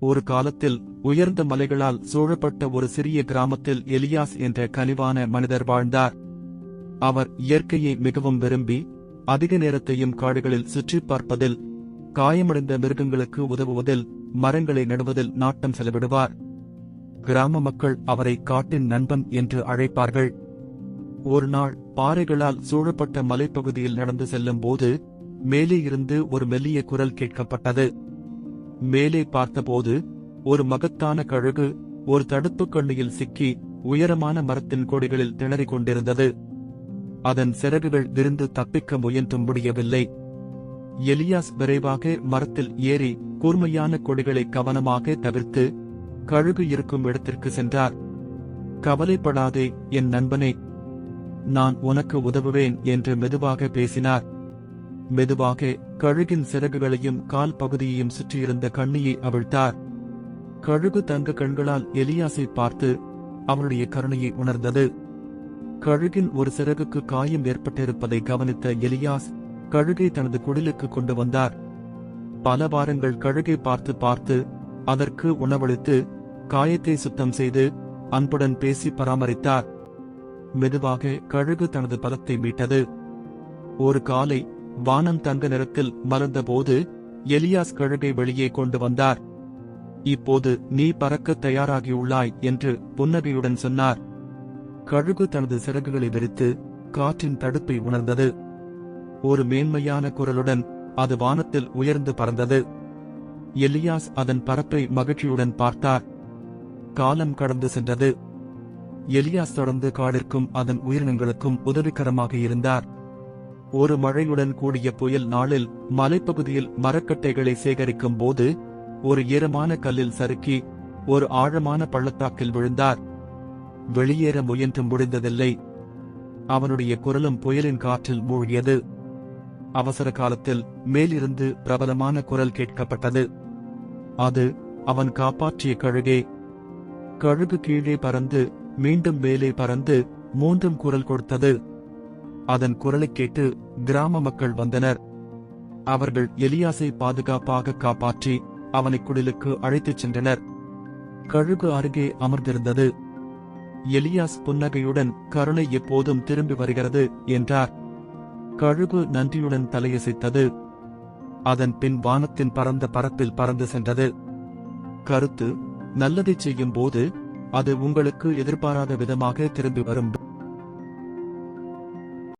ஒரு காலத்தில் உயர்ந்த மலைகளால் சூழப்பட்ட ஒரு சிறிய கிராமத்தில் எலியாஸ் என்ற கனிவான மனிதர் வாழ்ந்தார். அவர் இயற்கையை மிகவும் விரும்பி அதிக நேரத்தையும் காடுகளில் சுற்றிப் பார்ப்பதில் காயமடைந்த மிருகங்களுக்கு உதவுவதில் மரங்களை நடுவதில் நாட்டம் செலவிடுவார். கிராம மக்கள் அவரை காட்டின் நண்பன் என்று அழைப்பார்கள். ஒரு நாள் பாறைகளால் சூழப்பட்ட மலைப்பகுதியில் நடந்து செல்லும் போது மேலே இருந்து ஒரு மெல்லிய குரல் கேட்கப்பட்டது. மேலே பார்த்தபோது ஒரு மகத்தான கழுகு ஒரு தடுப்புக் கண்ணியில் சிக்கி உயரமான மரத்தின் கொடிகளில் திணறிக் கொண்டிருந்தது. அதன் சிறகுகள் விரிந்து தப்பிக்க முயன்றும் முடியவில்லை எலியாஸ் விரைவாக மரத்தில் ஏறி கூர்மையான கொடிகளை கவனமாக தவிர்த்து கழுகு இருக்கும் இடத்திற்கு சென்றார். கவலைப்படாதே என் நண்பனே நான் உனக்கு உதவுவேன் என்று மெதுவாக பேசினார். மெதுவாக கழுகின் சிறகுகளையும் கால் பகுதியையும் சுற்றியிருந்த கண்ணியை அவிழ்த்தார். கழுகு தங்க கண்களால் எலியாசை பார்த்து அவனுடைய கருணையை உணர்ந்தது. கழுகின் ஒரு சிறகுக்கு காயம் ஏற்பட்டிருப்பதை கவனித்த எலியாஸ் கழுகை தனது குடிலுக்கு கொண்டு வந்தார். பல வாரங்கள் கழுகை பார்த்து பார்த்து அதற்கு உணவளித்து காயத்தை சுத்தம் செய்து அன்புடன் பேசி பராமரித்தார். மெதுவாக கழுகு தனது பதத்தை மீட்டது. ஒரு காலை வானம் தங்க நிறத்தில் மலர்ந்தபோது எலியாஸ் கழுகை வெளியே கொண்டு வந்தார். இப்போது நீ பறக்க தயாராகியுள்ளாய் என்று புன்னகையுடன் சொன்னார். கழுகு தனது சிறகுகளை விரித்து காற்றின் தடுப்பை உணர்ந்தது. ஒரு மேன்மையான குரலுடன் அது வானத்தில் உயர்ந்து பறந்தது. எலியாஸ் அதன் பறப்பை மகிழ்ச்சியுடன் பார்த்தார். காலம் கடந்து சென்றது. எலியாஸ் தொடர்ந்து காடிற்கும் அதன் உயிரினங்களுக்கும் உதவிகரமாக இருந்தார். ஒரு மழையுடன் கூடிய புயல் நாளில் மலைப்பகுதியில் மரக்கட்டைகளை சேகரிக்கும் போது ஒரு ஈரமான கல்லில் சறுக்கி ஒரு ஆழமான பள்ளத்தாக்கில் விழுந்தார். வெளியேற முயன்றும் முடிந்ததில்லை. அவனுடைய குரலும் புயலின் காற்றில் மூழ்கியது. அவசர காலத்தில் மேலிருந்து பிரபலமான குரல் கேட்கப்பட்டது. அது அவன் காப்பாற்றிய கழுகே. கழுகு கீழே பறந்து மீண்டும் மேலே பறந்து மூன்றும் குரல் கொடுத்தது. அதன் குரலைக் கேட்டு கிராம மக்கள் வந்தனர். அவர்கள் எலியாசை பாதுகாப்பாக காப்பாற்றி அவனை குடிலுக்கு அழைத்துச் சென்றனர். கழுகு அருகே அமர்ந்திருந்தது. எலியாஸ் புன்னகையுடன் கருணை எப்போதும் திரும்பி வருகிறது என்றார். கழுகு நன்றியுடன் தலையசைத்தது. அதன் பின் வானத்தின் பரந்த பரப்பில் பறந்து சென்றது. கருத்து நல்லதைச் செய்யும் போது அது உங்களுக்கு எதிர்பாராத விதமாக திரும்பி வரும்.